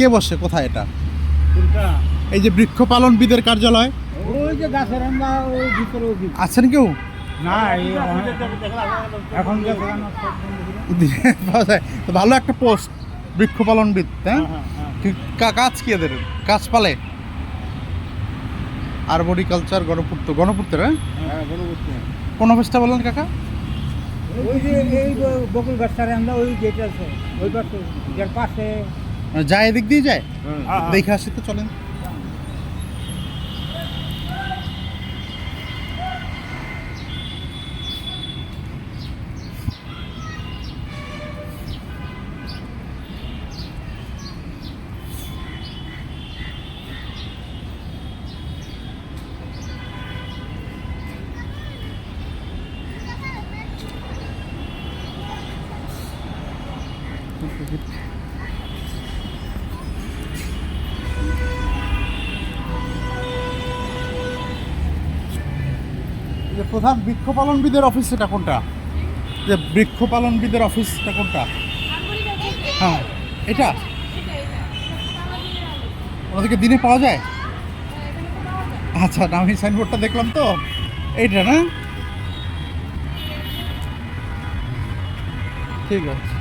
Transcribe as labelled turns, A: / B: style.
A: কে বসে কোথায় এটা? এই যে বৃক্ষ পালন বিদের কার্যালয়।
B: ওই যে গাছের।
A: আছেন কেউ ভালো একটা পোস্ট বৃক্ষ পালনবিদ হ্যাঁ। কাজ কি এদের? কাজ পালে? আরবরিকালচার, গণপূর্ত, গণপূর্তের হ্যাঁ? কোন অফিসটা বললেন কাকা?
B: ওই যে, এই বকুল গাছটারে আমরা ওই যেটা আছে, ওই পাশে, যার পাশে।
A: যায় এদিক দিয়ে যায়?
B: হ্যাঁ,
A: দেখে আসি তো চলেন। এই যে প্রধান বৃক্ষ পালনবিদের অফিস এটা কোনটা? যে বৃক্ষ পালনবিদের অফিসটা কোনটা? হ্যাঁ এটা? ওদেরকে দিনে পাওয়া যায়? আচ্ছা না, আমি সাইনবোর্ডটা দেখলাম তো। এইটা না? ঠিক আছে।